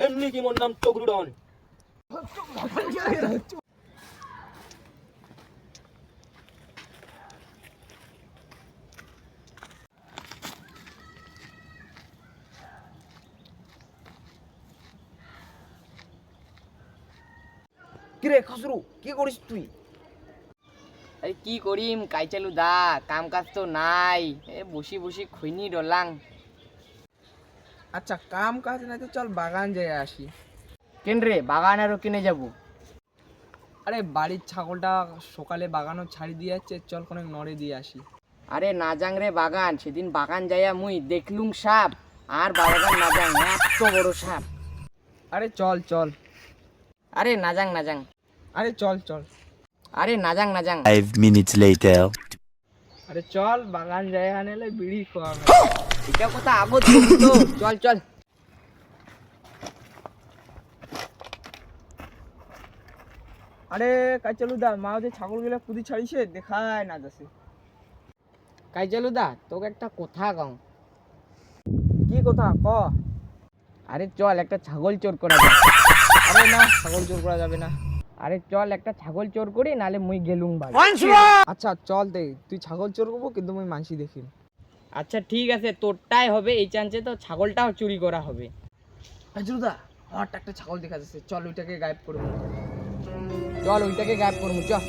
এমনি কি মোর নাম টগরুডন কিরে খসরু কি করিস তুই? আরে কি করিম কাই চালু দা কাম কাজ তো নাই। এ বসি বসি খৈনি ডলাং আচ্ছা কাম কাজ নাই তো চল বাগান যাই আসি। কেন রে বাগান আরও কিনে যাব? আরে বাড়ির ছাগলটা সকালে বাগানও ছাড়ি দিয়ে যাচ্ছে চল কোনো নড়ে দিয়ে আসি। আরে না যাং রে বাগান সেদিন বাগান যাইয়া মুই দেখলুম সাপ আর বাগান না যাং এত বড় সাপ। আরে চল চল। আরে না যাং না যাং। আরে চল চল। আরে না যাং না যাং। Five minutes later. আরে চল বাগান যাই আনেলে বিড়ি খাওয়াবে এটা কথা আগত চল চল। আরে কাজ চালু দা মা ছাগলগুলো কুদি ছাড়িছে দেখায় না যাচ্ছে কাই চালু দা তোকে একটা কথা কম কি কথা? ক। আরে চল একটা ছাগল চোর করা যাক আরে না ছাগল চোর করা যাবে না। আরে চল একটা ছাগল চোর করি নালে মুই গেলুম ভাই আচ্ছা চল দে তুই ছাগল চোর করব কিন্তু আমি মানসি দেখি আচ্ছা ঠিক আছে তোরটাই হবে এই চান্সে তো ছাগলটাও চুরি করা হবে। কাজ চালু দা আমার একটা ছাগল দেখা যাচ্ছে চল ওইটাকে গায়েব করব চল ওইটাকে গায়েব করব চল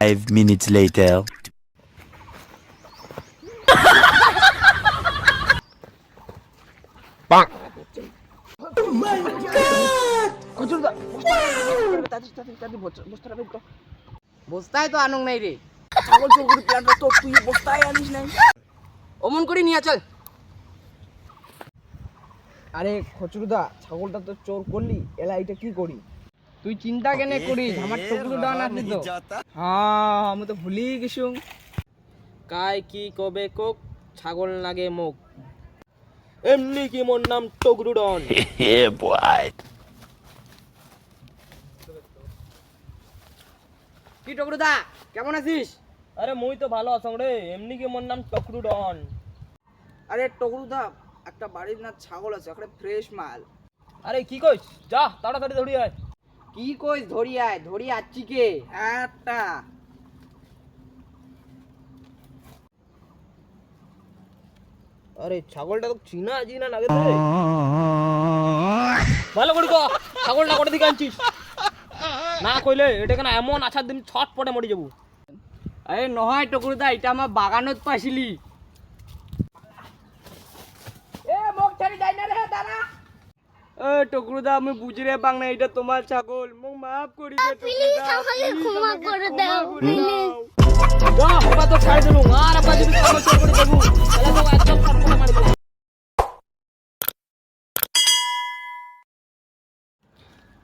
Five minutes later. ছাগল আরে খচরুদা ছাগলটা তো চোর করলি এলা এটা কি করি তুই চিন্তা করিস আমার ডান তো হ্যাঁ আমি তো ভুলি কাই কি কবে কোক ছাগল লাগে মুখ এমনি কি মোর নাম টগরুডন Yeah, কি টুকরো দা কেমন আছিস? আরে মুই তো ভালো আছং রে এমনি কি মোর নাম টগরুডন আরে টগরুদা একটা বাড়ির না ছাগল আছে একটা ফ্রেশ মাল। আরে কি কইস? যা তাড়াতাড়ি ধরি আয়। কি কইস ধরি আয়? ধরি আচ্ছি কে? একটা। আরে ছাগলটা তো চিনা চিনা লাগে তো ভালো করে কো ছাগলটা করে দিকে আনছিস? না কইলে এটা কেন এমন আছার দিন ছট পটে মরে যাব। আরে নহয় টুকরো দা এটা আমার বাগানত পাইছিলি। এ মোক ছাড়ি যাই না রে দাদা। এ টগরুদা আমি বুঝি রে বাং না এটা তোমার ছাগল। মোক মাফ করি দে প্লিজ আমাকে ক্ষমা করে দাও। প্লিজ যা ওটা তো ছাড়ি দিলু আর আবার যদি চোর করে দেবো। তাহলে তো একদম ছট পটে মারি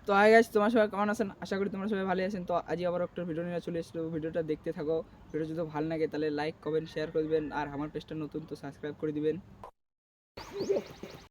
তো আগে গাছ তোমার সবাই কেমন আছেন? আশা করি তোমরা সবাই ভালো আছেন। তো আজকে আবার একটা ভিডিও নিয়ে চলে এসেছিল ভিডিওটা দেখতে থাকো। ভিডিও যদি ভালো লাগে তাহলে লাইক কমেন্ট শেয়ার করে দিবেন। আর আমার পেজটা নতুন, তো সাবস্ক্রাইব করে দিবেন।